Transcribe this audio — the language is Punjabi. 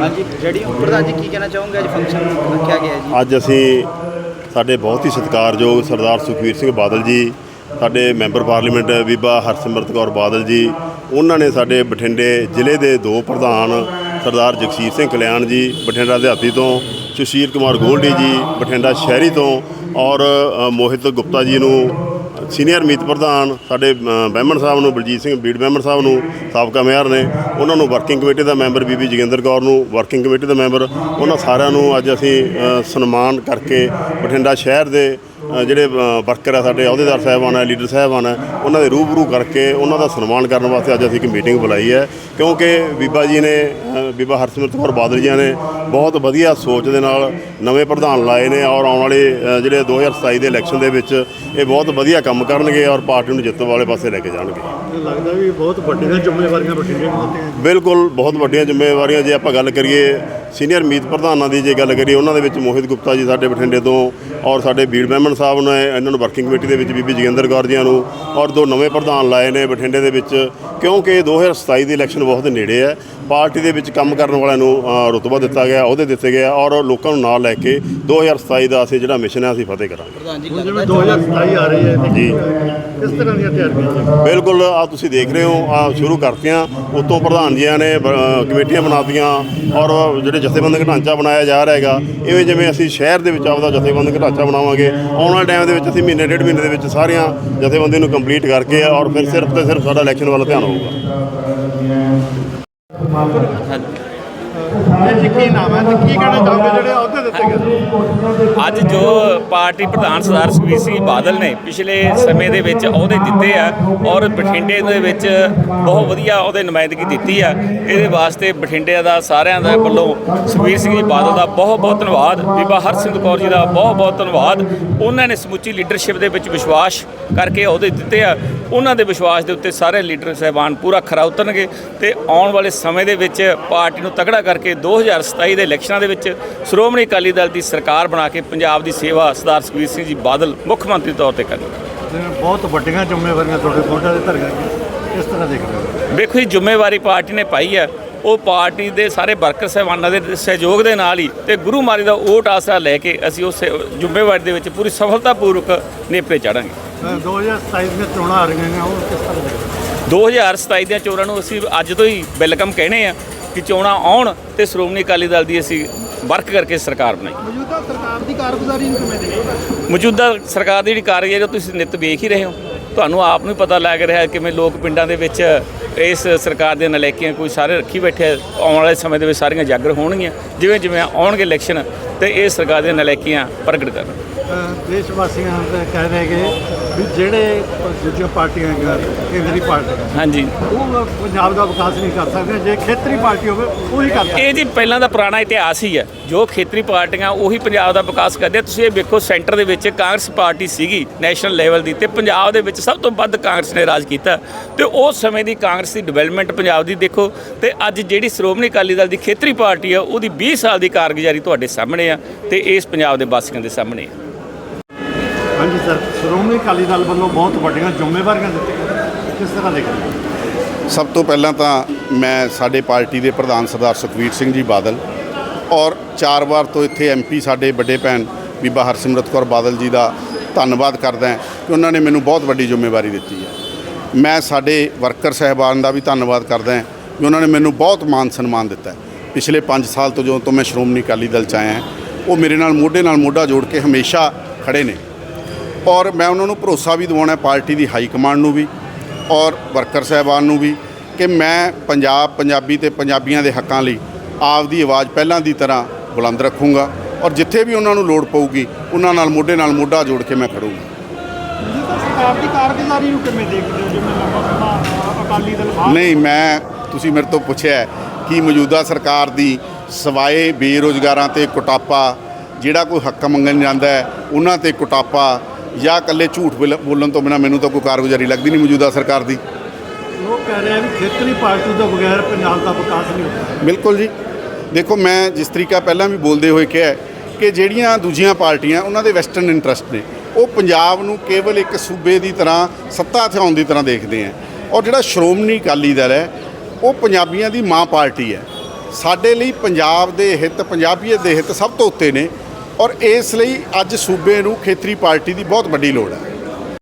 ਹਾਂਜੀ, ਜਿਹੜੀ ਪ੍ਰਧਾਨ ਜੀ ਕੀ ਕਹਿਣਾ ਚਾਹੋਗੇ? ਅੱਜ ਫੰਕਸ਼ਨ ਰੱਖਿਆ ਗਿਆ ਜੀ। ਅੱਜ ਅਸੀਂ ਸਾਡੇ ਬਹੁਤ ਹੀ ਸਤਿਕਾਰਯੋਗ ਸਰਦਾਰ ਸੁਖਵੀਰ ਸਿੰਘ ਬਾਦਲ ਜੀ, ਸਾਡੇ ਮੈਂਬਰ ਪਾਰਲੀਮੈਂਟ ਬੀਬਾ ਹਰਸਿਮਰਤ ਕੌਰ ਬਾਦਲ ਜੀ, ਉਹਨਾਂ ਨੇ ਸਾਡੇ ਬਠਿੰਡੇ ਜ਼ਿਲ੍ਹੇ ਦੇ ਦੋ ਪ੍ਰਧਾਨ ਸਰਦਾਰ ਜਗਸੀਰ ਸਿੰਘ ਕਲਿਆਣ ਜੀ, ਬਠਿੰਡਾ ਦਿਹਾਤੀ ਤੋਂ, ਸੁਸ਼ੀਲ ਕੁਮਾਰ ਗੋਲਡੀ ਜੀ, ਬਠਿੰਡਾ ਸ਼ਹਿਰੀ ਤੋਂ ਔਰ ਮੋਹਿਤ ਗੁਪਤਾ ਜੀ ਨੂੰ ਸੀਨੀਅਰ ਮੀਤ ਪ੍ਰਧਾਨ ਸਾਡੇ ਅ, ਬਹਿਮਣ ਸਾਹਿਬ ਨੂੰ ਬਲਜੀਤ ਸਿੰਘ ਬੀੜ ਬਹਿਮਣ ਸਾਹਿਬ ਨੂੰ ਸਾਬਕਾ ਮੇਅਰ ਨੇ ਉਹਨਾਂ ਨੂੰ ਵਰਕਿੰਗ ਕਮੇਟੀ ਦਾ ਮੈਂਬਰ ਬੀਬੀ ਜੋਗਿੰਦਰ ਕੌਰ ਨੂੰ ਵਰਕਿੰਗ ਕਮੇਟੀ ਦਾ ਮੈਂਬਰ ਉਹਨਾਂ ਸਾਰਿਆਂ ਨੂੰ ਅੱਜ ਅਸੀਂ ਸਨਮਾਨ ਕਰਕੇ ਬਠਿੰਡਾ ਸ਼ਹਿਰ ਦੇ ਜਿਹੜੇ ਵਰਕਰ ਆ ਸਾਡੇ ਅਹੁਦੇਦਾਰ ਸਾਹਿਬਾਨ ਆ ਲੀਡਰ ਸਾਹਿਬਾਨ ਆ ਉਹਨਾਂ ਦੇ ਰੂਬਰੂ ਕਰਕੇ ਉਹਨਾਂ ਦਾ ਸਨਮਾਨ ਕਰਨ ਵਾਸਤੇ ਅੱਜ ਅਸੀਂ ਇੱਕ ਮੀਟਿੰਗ ਬੁਲਾਈ ਹੈ। ਕਿਉਂਕਿ ਬੀਬਾ ਜੀ ਨੇ ਬੀਬਾ ਹਰਸਿਮਰਤ ਕੌਰ ਬਾਦਲ ਜੀ ਨੇ ਬਹੁਤ ਵਧੀਆ ਸੋਚ ਦੇ ਨਾਲ ਨਵੇਂ ਪ੍ਰਧਾਨ ਲਾਏ ਨੇ ਔਰ ਆਉਣ ਵਾਲੇ ਅ, ਜਿਹੜੇ 2027 ਦੇ ਇਲੈਕਸ਼ਨ ਦੇ ਵਿੱਚ ਇਹ ਬਹੁਤ ਵਧੀਆ ਕੰਮ ਕਰਨਗੇ ਔਰ ਪਾਰਟੀ ਨੂੰ ਜਿੱਤਣ ਵਾਲੇ ਪਾਸੇ ਲੈ ਕੇ ਜਾਣਗੇ। ਲੱਗਦਾ ਵੀ ਬਹੁਤ ਵੱਡੀਆਂ ਜ਼ਿੰਮੇਵਾਰੀਆਂ ਬਠਿੰਡੇ ਨੂੰ। ਬਿਲਕੁਲ, ਬਹੁਤ ਵੱਡੀਆਂ ਜ਼ਿੰਮੇਵਾਰੀਆਂ। ਜੇ ਆਪਾਂ ਗੱਲ ਕਰੀਏ ਸੀਨੀਅਰ ਮੀਤ ਪ੍ਰਧਾਨਾਂ ਦੀ, ਜੇ ਗੱਲ ਕਰੀਏ ਉਹਨਾਂ ਦੇ ਵਿੱਚ ਮੋਹਿਤ ਗੁਪਤਾ ਜੀ ਸਾਡੇ ਬਠਿੰਡੇ ਤੋਂ ਔਰ ਸਾਡੇ ਬੀੜ ਬਹਿਮਣ ਸਾਹਿਬ ਨੇ ਇਹਨਾਂ ਨੂੰ ਵਰਕਿੰਗ ਕਮੇਟੀ ਦੇ ਵਿੱਚ ਬੀਬੀ ਜੋਗਿੰਦਰ ਕੌਰ ਜੀਆਂ ਨੂੰ ਔਰ ਦੋ ਨਵੇਂ ਪ੍ਰਧਾਨ ਲਾਏ ਨੇ ਬਠਿੰਡੇ ਦੇ ਵਿੱਚ। ਕਿਉਂਕਿ 2027 ਦੀ ਇਲੈਕਸ਼ਨ ਬਹੁਤ ਨੇੜੇ ਹੈ। ਪਾਰਟੀ ਦੇ ਵਿੱਚ ਕੰਮ ਕਰਨ ਵਾਲਿਆਂ ਨੂੰ ਅ, ਰੁਤਬਾ ਦਿੱਤਾ ਗਿਆ ਅਹੁਦੇ ਦਿੱਤੇ ਗਏ ਆ ਔਰ ਲੋਕਾਂ ਨੂੰ ਨਾਲ ਲੈ ਕੇ 2027 ਦਾ ਅਸੀਂ ਜਿਹੜਾ ਮਿਸ਼ਨ ਹੈ ਅਸੀਂ ਫਤਿਹ ਕਰਾਂਗੇ। ਪ੍ਰਧਾਨ ਜੀ ਹੁਣ ਲੱਗਦਾ ਜਿਵੇਂ 2027 ਆ ਰਹੀ ਹੈ ਜੀ। ਕਿਸ ਤਰ੍ਹਾਂ ਦੀਆਂ ਤਿਆਰੀਆਂ ਨੇ? ਬਿਲਕੁਲ ਆ ਤੁਸੀਂ ਦੇਖ ਰਹੇ ਹੋ ਆ ਸ਼ੁਰੂ ਕਰਤੀਆਂ ਉਤੋਂ ਪ੍ਰਧਾਨ ਜੀਆਂ ਨੇ ਅ, ਕਮੇਟੀਆਂ ਬਣਾਤੀਆਂ ਔਰ ਜਿਹੜੇ ਜਥੇਬੰਦਕ ਢਾਂਚਾ ਬਣਾਇਆ ਜਾ ਰਿਹਾ ਹੈਗਾ ਇਵੇਂ ਜਿਵੇਂ ਅਸੀਂ ਸ਼ਹਿਰ ਦੇ ਵਿੱਚ ਆਪਦਾ ਜਥੇਬੰਦਕ ਢਾਂਚਾ ਬਣਾਵਾਂਗੇ ਆਉਣ ਵਾਲੇ ਟਾਈਮ ਦੇ ਵਿੱਚ ਅਸੀਂ ਮਹੀਨੇ ਡੇਢ ਮਹੀਨੇ ਦੇ ਵਿੱਚ ਸਾਰੀਆਂ ਜਥੇਬੰਦੀ ਨੂੰ ਕੰਪਲੀਟ ਕਰਕੇ ਔਰ ਫਿਰ ਸਿਰਫ ਤੇ ਸਿਰਫ ਸਾਡਾ ਇਲੈਕਸ਼ਨ ਵੱਲ ਧਿਆਨ ਹੋਊਗਾ। 아, ਇਹ ਜੀ ਕੀ ਨਾਮ ਹੈ ਤੇ ਕੀ ਕਹਿਣਾ ਚਾਹੋਗੇ ਜਿਹੜੇ ਅਹੁਦੇ ਦਿੱਤੇ ਗਏ? ਅੱਜ ਜੋ ਪਾਰਟੀ ਪ੍ਰਧਾਨ ਸਰਦਾਰ ਸੁਖਬੀਰ ਸਿੰਘ ਬਾਦਲ ਨੇ ਪਿਛਲੇ ਸਮੇਂ ਦੇ ਵਿੱਚ ਅਹੁਦੇ ਦਿੱਤੇ ਆ ਔਰ ਬਠਿੰਡੇ ਦੇ ਵਿੱਚ ਬਹੁਤ ਵਧੀਆ ਉਹਦੇ ਨੁਮਾਇੰਦਗੀ ਦਿੱਤੀ ਆ, ਇਹਦੇ ਵਾਸਤੇ ਬਠਿੰਡੇ ਦਾ ਸਾਰਿਆਂ ਦਾ ਵੱਲੋਂ ਸੁਖਬੀਰ ਸਿੰਘ ਜੀ ਬਾਦਲ ਦਾ ਬਹੁਤ ਬਹੁਤ ਧੰਨਵਾਦ, ਬੀਬਾ ਹਰਸਿੰਦ ਕੌਰ ਜੀ ਦਾ ਬਹੁਤ ਬਹੁਤ ਧੰਨਵਾਦ। ਉਹਨਾਂ ਨੇ ਸਮੁੱਚੀ ਲੀਡਰਸ਼ਿਪ ਦੇ ਵਿੱਚ ਵਿਸ਼ਵਾਸ ਕਰਕੇ ਅਹੁਦੇ ਦਿੱਤੇ ਆ, ਉਹਨਾਂ ਦੇ ਵਿਸ਼ਵਾਸ ਦੇ ਉੱਤੇ ਸਾਰੇ ਲੀਡਰ ਸਹਿਬਾਨ ਪੂਰਾ ਖਰਾ ਉਤਰਨਗੇ ਤੇ ਆਉਣ ਵਾਲੇ ਸਮੇਂ ਦੇ ਵਿੱਚ ਪਾਰਟੀ ਨੂੰ ਤਗੜਾ ਕਰਕੇ 2027 ਦੇ ਇਲੈਕਸ਼ਨਾਂ ਦੇ ਵਿੱਚ ਸ਼੍ਰੋਮਣੀ ਅਕਾਲੀ ਦਲ ਦੀ ਸਰਕਾਰ ਬਣਾ ਕੇ ਪੰਜਾਬ ਦੀ ਸੇਵਾ ਸਰਦਾਰ ਸੁਖਬੀਰ ਸਿੰਘ ਜੀ ਬਾਦਲ ਮੁੱਖ ਮੰਤਰੀ ਤੌਰ ਤੇ ਕਰਨਗੇ ਬਹੁਤ ਵੱਡੀਆਂ ਜ਼ਿੰਮੇਵਾਰੀਆਂ ਤੁਹਾਡੇ ਮੋਢਿਆਂ ਤੇ ਧਰ ਗਈਆਂ ਕਿਸ ਤਰ੍ਹਾਂ ਦੇਖਦੇ ਵੇਖੋ ਜੀ ਜ਼ਿੰਮੇਵਾਰੀ ਪਾਰਟੀ ਨੇ ਪਾਈ ਹੈ। ਉਹ ਪਾਰਟੀ ਦੇ ਸਾਰੇ ਵਰਕਰ ਸਹਿਬਾਨਾਂ ਦੇ ਸਹਿਯੋਗ ਦੇ ਨਾਲ ਹੀ ਤੇ ਗੁਰੂ ਮਾਰੀ ਦਾ ਓਟ ਆਸਰਾ ਲੈ ਕੇ ਅਸੀਂ ਉਸ ਜ਼ਿੰਮੇਵਾਰੀ ਦੇ ਵਿੱਚ ਪੂਰੀ ਸਫਲਤਾਪੂਰਵਕ ਨੇਪਰੇ ਚਾੜਾਂਗੇ ਅ, 2027 ਦੀਆਂ ਚੋਣਾਂ ਆ ਰਹੀਆਂ ਨੇ ਉਹ ਕਿਸ ਤਰ੍ਹਾਂ ਦੇਖਦੇ ਹੋ? 2027 ਦੀਆਂ ਚੋਣਾਂ ਨੂੰ ਅਸੀਂ ਅੱਜ ਤੋਂ ਹੀ ਵੈਲਕਮ ਕਹਿਣੇ ਆ। ਕਿ ਚੋਣਾਂ ਆਉਣ ਤੇ ਸ਼੍ਰੋਮਣੀ ਅਕਾਲੀ ਦਲ ਦੀ ਅਸੀਂ ਵਰਕ ਕਰਕੇ ਸਰਕਾਰ ਬਣਾਈ। ਮੌਜੂਦਾ ਸਰਕਾਰ ਦੀ ਕਾਰਗੁਜ਼ਾਰੀ ਨੂੰ ਕਿਵੇਂ ਦੇਖਦੇ ਹੋ? ਮੌਜੂਦਾ ਸਰਕਾਰ ਦੀ ਜਿਹੜੀ ਕਾਰਗੁਜ਼ਾਰੀ ਤੁਸੀਂ ਨਿਤ ਵੇਖ ਹੀ ਰਹੇ ਹੋ। ਤੁਹਾਨੂੰ ਆਪ ਨੂੰ ਪਤਾ ਲੱਗ ਰਿਹਾ ਹੈ ਕਿਵੇਂ ਲੋਕ ਪਿੰਡਾਂ ਦੇ ਵਿੱਚ ਇਸ ਸਰਕਾਰ ਦੇ ਨਲੇਕੀਆਂ ਕੋਈ ਸਾਰੇ ਰੱਖੀ ਬੈਠੇ। ਆਉਣ ਵਾਲੇ ਸਮੇਂ ਦੇ ਵਿੱਚ ਸਾਰੀਆਂ ਜਾਗਰ ਹੋਣਗੀਆਂ। ਜਿਵੇਂ ਜਿਵੇਂ ਆਉਣਗੇ ਇਲੈਕਸ਼ਨ ਤੇ ਇਹ ਸਰਕਾਰ ਦੀਆਂ ਨਲੇਕੀਆਂ ਪ੍ਰਗਟ ਕਰਨ। ਦੇਸ਼ ਵਾਸੀਆਂ ਦਾ ਕਹਿ ਰਹੇ ਕਿ ਵੀ ਜਿਹੜੇ ਦੂਜੀਆਂ ਪਾਰਟੀਆਂ ਹੈਗੀਆਂ ਕੇਂਦਰੀ ਪਾਰਟੀਆਂ ਹਾਂਜੀ। ਉਹ ਪੰਜਾਬ ਦਾ ਵਿਕਾਸ ਨਹੀਂ ਕਰ ਸਕਦੇ। ਜੇ ਖੇਤਰੀ ਪਾਰਟੀ ਹੋਵੇ ਉਹ ਹੀ ਕਰ ਸਕਦੀ ਇਹ ਜੀ ਪਹਿਲਾਂ ਦਾ ਪੁਰਾਣਾ ਇਤਿਹਾਸ ਹੀ ਹੈ। ਜੋ ਖੇਤਰੀ ਪਾਰਟੀਆਂ ਉਹੀ ਪੰਜਾਬ ਦਾ ਵਿਕਾਸ ਕਰਦੇ। ਤੁਸੀਂ ਇਹ ਵੇਖੋ ਸੈਂਟਰ ਦੇ ਵਿੱਚ ਕਾਂਗਰਸ ਪਾਰਟੀ ਸੀਗੀ ਨੈਸ਼ਨਲ ਲੈਵਲ ਦੀ ਤੇ ਪੰਜਾਬ ਦੇ ਵਿੱਚ ਸਭ ਤੋਂ ਵੱਧ ਕਾਂਗਰਸ ਨੇ ਰਾਜ ਕੀਤਾ। ਤੇ ਉਸ ਸਮੇਂ ਦੀ ਕਾਂਗਰਸ ਦੀ ਡਿਵੈਲਪਮੈਂਟ ਪੰਜਾਬ ਦੀ ਦੇਖੋ ਤੇ ਅੱਜ ਜਿਹੜੀ ਸ਼੍ਰੋਮਣੀ ਅਕਾਲੀ ਦਲ ਦੀ ਖੇਤਰੀ ਪਾਰਟੀ ਆ ਉਹਦੀ 20 ਸਾਲ ਦੀ ਕਾਰਗੁਜ਼ਾਰੀ ਤੁਹਾਡੇ ਸਾਹਮਣੇ ਆ ਤੇ ਇਸ ਪੰਜਾਬ ਦੇ ਵਾਸੀਆਂ ਦੇ ਸਾਹਮਣੇ ਆ। ਹਾਂਜੀ ਸਰ ਸ਼੍ਰੋਮਣੀ ਅਕਾਲੀ ਦਲ ਵੱਲੋਂ ਬਹੁਤ ਵੱਡੀਆਂ ਜ਼ਿੰਮੇਵਾਰੀਆਂ ਦਿੱਤੀਆਂ। ਕਿਸ ਤਰ੍ਹਾਂ ਦੇਖਦੇ ਸਭ ਤੋਂ ਪਹਿਲਾਂ ਤਾਂ ਮੈਂ ਸਾਡੇ ਪਾਰਟੀ ਦੇ ਪ੍ਰਧਾਨ ਸਰਦਾਰ ਸੁਖਵੀਰ ਸਿੰਘ ਜੀ ਬਾਦਲ ਔਰ ਚਾਰ ਵਾਰ ਤੋਂ ਇੱਥੇ ਐਮਪੀ ਸਾਡੇ ਵੱਡੇ ਭੈਣ ਬੀਬਾ ਹਰਸਿਮਰਤ ਕੌਰ ਬਾਦਲ ਜੀ ਦਾ ਧੰਨਵਾਦ ਕਰਦਾ ਹਾਂ ਕਿ ਉਹਨਾਂ ਨੇ ਮੈਨੂੰ ਬਹੁਤ ਵੱਡੀ ਜ਼ਿੰਮੇਵਾਰੀ ਦਿੱਤੀ ਹੈ। ਮੈਂ ਸਾਡੇ ਵਰਕਰ ਸਹਿਬਾਨ ਦਾ ਵੀ ਧੰਨਵਾਦ ਕਰਦਾ ਹਾਂ ਕਿ ਉਹਨਾਂ ਨੇ ਮੈਨੂੰ ਬਹੁਤ ਮਾਨ ਸਨਮਾਨ ਦਿੱਤਾ ਪਿਛਲੇ 5 ਸਾਲ ਤੋਂ ਜਦੋਂ ਤੋਂ ਮੈਂ ਸ਼੍ਰੋਮਣੀ ਅਕਾਲੀ ਦਲ ਚ ਆਇਆ ਉਹ ਮੇਰੇ ਨਾਲ ਮੋਢੇ ਨਾਲ ਮੋਢਾ ਜੋੜ ਕੇ ਹਮੇਸ਼ਾ ਖੜੇ ਨੇ। ਔਰ ਮੈਂ ਉਹਨਾਂ ਨੂੰ ਭਰੋਸਾ ਵੀ ਦਿਵਾਉਣਾ ਪਾਰਟੀ ਦੀ ਹਾਈ ਕਮਾਂਡ ਨੂੰ ਵੀ ਔਰ ਵਰਕਰ ਸਹਿਬਾਨ ਨੂੰ ਵੀ ਕਿ ਮੈਂ ਪੰਜਾਬ, ਪੰਜਾਬੀ ਤੇ ਪੰਜਾਬੀਆਂ ਦੇ ਹੱਕਾਂ ਲਈ ਆਪ ਦੀ ਆਵਾਜ਼ ਪਹਿਲਾਂ ਦੀ ਤਰ੍ਹਾਂ ਬੁਲੰਦ ਰੱਖੂੰਗਾ ਔਰ ਜਿੱਥੇ ਵੀ ਉਹਨਾਂ ਨੂੰ ਲੋੜ ਪਊਗੀ, ਉਹਨਾਂ ਨਾਲ ਮੋਢੇ ਨਾਲ ਮੋਢਾ ਜੋੜ ਕੇ ਮੈਂ ਖੜੂੰਗਾ। ਮੌਜੂਦਾ ਸਰਕਾਰ ਦੀ ਕਾਰਗੁਜ਼ਾਰੀ ਨੂੰ ਕਿਵੇਂ ਦੇਖਦੇ ਹੋ? ਜਿਵੇਂ ਲੰਬਾ ਸਮਾਂ ਅਕਾਲੀ ਦਲ ਬਾਹਰ ਨਹੀਂ ਮੈਂ ਤੁਸੀਂ ਮੇਰੇ ਤੋਂ ਪੁੱਛਿਆ ਕਿ ਮੌਜੂਦਾ ਸਰਕਾਰ ਦੀ ਸਵਾਏ ਬੇਰੋਜ਼ਗਾਰਾਂ ਤੇ ਕੁਟਾਪਾ ਜਿਹੜਾ ਕੋਈ ਹੱਕ ਮੰਗਣ ਜਾਂਦਾ ਹੈ ਉਹਨਾਂ ਤੇ ਕੁਟਾਪਾ ਜਾਂ ਇਕੱਲੇ ਝੂਠ ਬੋਲ- ਬੋਲਣ ਤੋਂ ਬਿਨਾ ਮੈਨੂੰ ਤਾਂ ਕੋਈ ਕਾਰਗੁਜ਼ਾਰੀ ਲੱਗਦੀ ਨਹੀਂ ਮੌਜੂਦਾ ਸਰਕਾਰ ਦੀ। ਲੋਕ ਕਹਿ ਰਹੇ ਆ ਵੀ ਖੇਤਰੀ ਪਾਰਟੀ ਤੋਂ ਬਗੈਰ ਪੰਜਾਬ ਦਾ ਵਿਕਾਸ ਨਹੀਂ ਹੁੰਦਾ। ਬਿਲਕੁਲ ਜੀ। ਦੇਖੋ ਮੈਂ ਜਿਸ ਤਰੀਕਾ ਪਹਿਲਾਂ ਵੀ ਬੋਲਦੇ ਹੋਏ ਕਿਹਾ ਕਿ ਜਿਹੜੀਆਂ ਦੂਜੀਆਂ ਪਾਰਟੀਆਂ ਉਹਨਾਂ ਦੇ ਵੈਸਟਰਨ ਇੰਟਰਸਟ ਨੇ, ਉਹ ਪੰਜਾਬ ਨੂੰ ਕੇਵਲ ਇੱਕ ਸੂਬੇ ਦੀ ਤਰ੍ਹਾਂ, ਸੱਤਾ ਹਥਿਆਉਣ ਦੀ ਤਰ੍ਹਾਂ ਦੇਖਦੇ ਆ ਔਰ ਜਿਹੜਾ ਸ਼੍ਰੋਮਣੀ ਅਕਾਲੀ ਦਲ ਹੈ ਉਹ ਪੰਜਾਬੀਆਂ ਦੀ ਮਾਂ ਪਾਰਟੀ ਹੈ ਸਾਡੇ ਲਈ ਪੰਜਾਬ ਦੇ ਹਿੱਤ, ਪੰਜਾਬੀਅਤ ਦੇ ਹਿੱਤ ਸਭ ਤੋਂ ਉੱਤੇ ਨੇ। ਔਰ ਇਸ ਲਈ ਅੱਜ ਸੂਬੇ ਨੂੰ ਖੇਤਰੀ ਪਾਰਟੀ ਦੀ ਬਹੁਤ ਵੱਡੀ ਲੋੜ ਹੈ